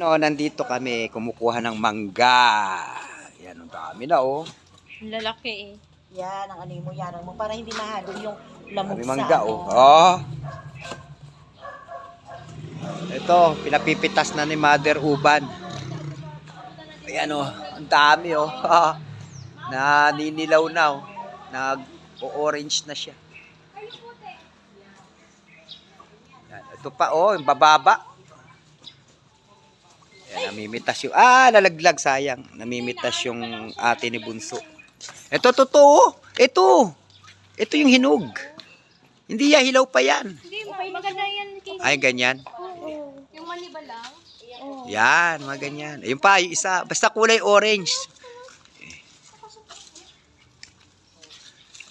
No, nandito kami kumukuha ng mangga. Yan, ang dami na oh. Ang lalaki eh. Yan, ang ano mo, yan mo, para hindi mahalo yung lamog Dami sa mangga ano. oh. Oh. Ito, pinapipitas na ni Mother Uban. Ayan oh, ang dami oh. Naninilaw na oh. Nag-orange na siya. Yan, ito pa oh, yung bababa. Yan, namimitas yung, ah, nalaglag, sayang. Namimitas yung ate ni Bunso. Ito, totoo. Ito. Ito yung hinog. Hindi ya, hilaw pa yan. Maganda. Ay, ganyan. Yung maniba lang? Yan, mga ganyan. Ayun pa, yung isa. Basta kulay orange.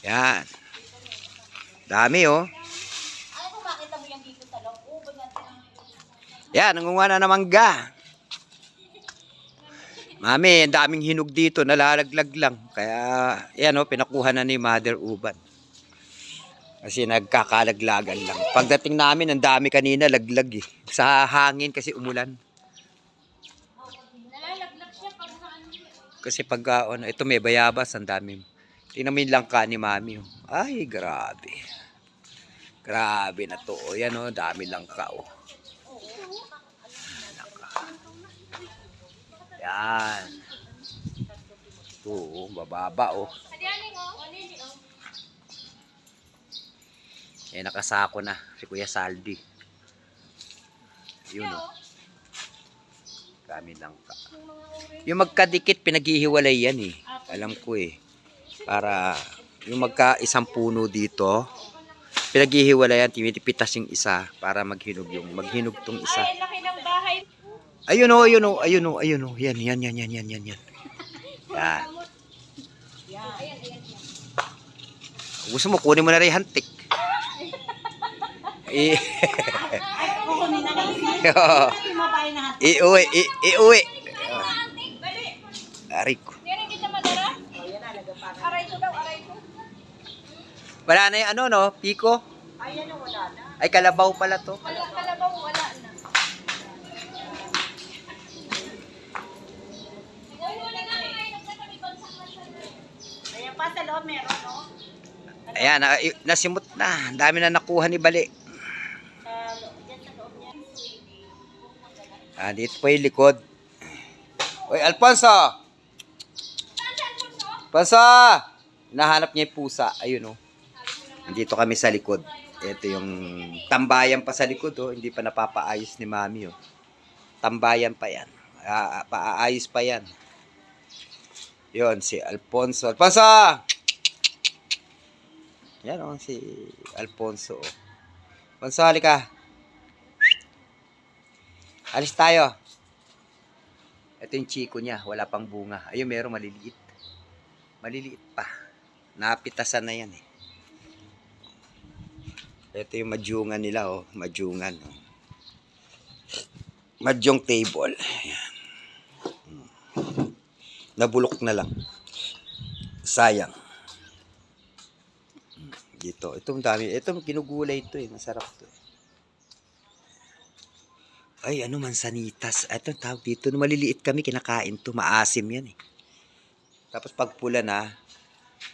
Yan. Dami, oh. Yan, nangunga na ng mangga. Mami, ang daming hinog dito, nalalaglag lang. Kaya, yan oh, pinakuha na ni Mother Uban. Kasi nagkakalaglagan lang. Pagdating namin, ang dami kanina, laglag eh. Sa hangin kasi umulan. Saan. Kasi pag, ah, ano, ito may bayabas, ang dami. Tingnan mo yung langka ni Mami. oh. Ay, grabe. Grabe na to. oh. Yan oh, dami langka oh. Yan. Ito, oh, bababa oh. Eh, nakasako na si Kuya Saldi. Yun oh. Dami langka. Yung magkadikit, pinaghihiwalay yan eh. Alam ko eh. Para yung magka isang puno dito, pinaghihiwalay yan, tinipitas yung isa para maghinog yung maghinog tong isa. Ay, laki ng bahay. Ayun oh, ayun oh, ayun oh, ayun oh. Yan, yan, yan, yan, yan, yan, yan. Yan. Gusto mo, kunin mo na rin hantik. I, iuwi, iuwi. Aray ko. Wala na yung ano, no? Piko? Ay, ano, wala na. Ay, kalabaw pala to. Kalabaw, pa, sa loob meron, no? Ayan, na, i- nasimot na. Ang dami na nakuha ni Bali. Sa loob niya. Ah, dito pa yung likod. Uy, Alfonso! Alfonso! Nahanap niya yung pusa. Ayun, oh. Nandito kami sa likod. Ito yung tambayan pa sa likod, oh. Hindi pa napapaayos ni Mami, oh. Tambayan pa yan. Ah, paaayos pa yan. Yon si Alfonso. Alfonso! Yan, oh, si Alfonso. Alfonso, halika. Alis tayo. Ito yung chiko niya, wala pang bunga. Ayun, meron maliliit. Maliliit pa. Napitasan na yan eh. Ito yung madyungan nila, oh. Madyungan. Oh. Madyong table. Ayan. Nabulok na lang. Sayang. Dito. Itong dami. Ito, ginugulay ito eh. Masarap to eh. Ay, ano, mansanitas. Ito, tawag dito. Nung maliliit kami, kinakain to. Maasim yan eh. Tapos pag pula na,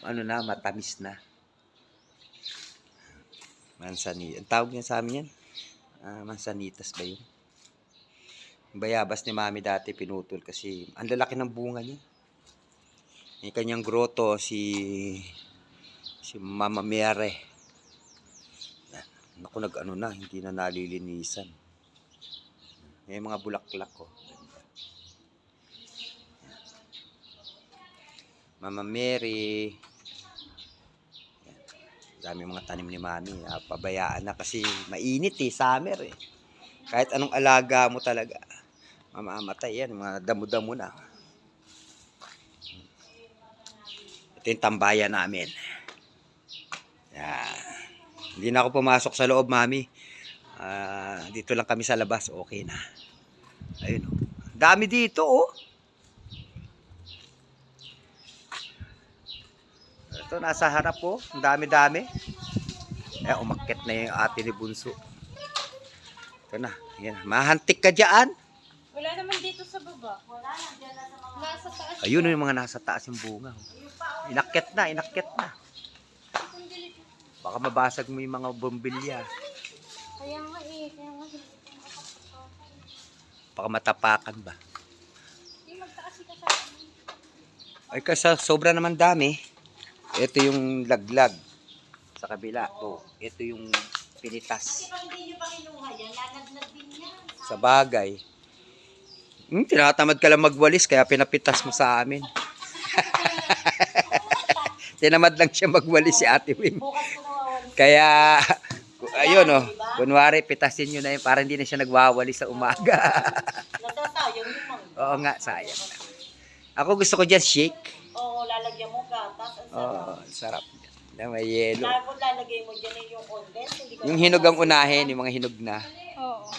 ano na, matamis na. Mansani. Ang tawag niya sa amin yan. Ah, mansanitas ba yun? Bayabas ni mami dati pinutol kasi ang lalaki ng bunga niya. May kanyang groto si si Mama Mere. Naku, nag-ano na, hindi na nalilinisan. May mga bulaklak ko. Mama Mary. Yan. Dami mga tanim ni Mami. Ah, pabayaan na kasi mainit eh, summer eh. Kahit anong alaga mo talaga. Mamamatay yan, mga damo-damo na. Ito yung tambayan namin. Yan. Hindi na ako pumasok sa loob, Mami. Ah, dito lang kami sa labas, okay na. Ayun oh. Dami dito oh. Ito nasa harap oh, ang dami-dami. Eh umakyat na yung ate ni Bunso. Ito na, yan. Mahantik ka diyan. Wala naman dito sa baba? Wala na, dyan na sa mga... Nasa taas. Ayun yung mga nasa taas yung bunga. oh. Inakyat na, inakyat na. Baka mabasag mo yung mga bombilya. Kaya nga eh, kaya nga. Baka matapakan ba. Ay kasi sobra naman dami. Ito yung laglag sa kabila. To, ito yung pinitas sa bagay. Hmm, tinatamad ka lang magwalis kaya pinapitas mo sa amin. Tinamad lang siya magwalis si Ate Wing. Kaya, ayun oh, kunwari pitasin nyo na yun para hindi na siya nagwawali sa umaga. Oo nga, sayang na. Ako gusto ko dyan shake. Oo, lalagyan mo gatas. Ang Oo, sarap. sarap. Na may yelo. Tapos lalagay mo dyan yung condensed. Yung hinog ang unahin, yung mga hinog na. Oo.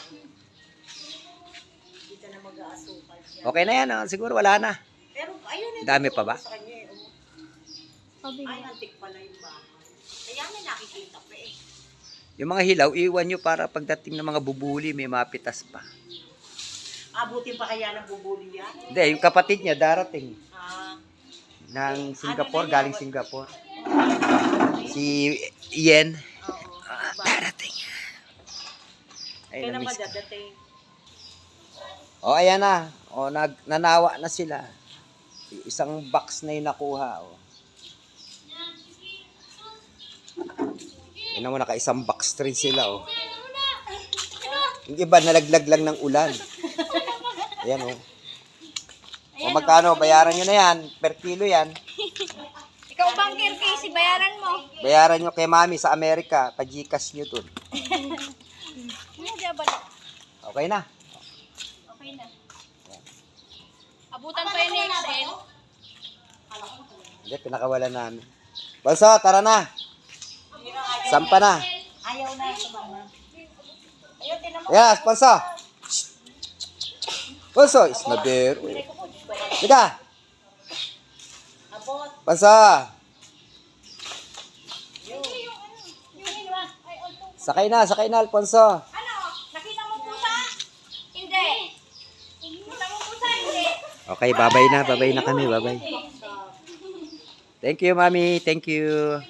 Ka na mag-aasukal siya. Okay na yan, oh. siguro wala na. Pero ayun eh. Dami pa ba? Ay, antik pala yung bahay. Kaya may nakikita pa eh. Yung mga hilaw, iwan nyo para pagdating ng mga bubuli, may mapitas pa. Abutin pa kaya ng bubuli yan? Hindi, yung kapatid niya darating. Ah, Ng Singapore, galing Singapore. Si Ian. oo. Ah, Diba? darating. Ay, Kailan ba dadating? O, oh, ayan na. O, nag, nanawa na sila. Isang box na yung nakuha. O. Ina mo, naka isang box rin sila. O. Yung iba, nalaglag lang ng ulan. Ayan o. O magkano, bayaran nyo na yan. Per kilo yan. Ikaw bangkir Casey, bayaran mo. Bayaran nyo kay mami sa Amerika. Pa-Gcash nyo dun. Okay na. Okay na. Abutan pa yun ni Excel. Hindi, pinakawalan namin. Balso, tara na. Sampa na. Ayaw na ito, mama. Ayun, tinan mo. Yes, Balso. Balso, is na bear. Liga, Abot. Balso. Sakay na, sakay na, Alfonso. Ano? Nakita mo pusa? Hindi. Nakita mo pusa? Hindi. Okay, babay na, babay na kami, babay. Thank you, mami. Thank you.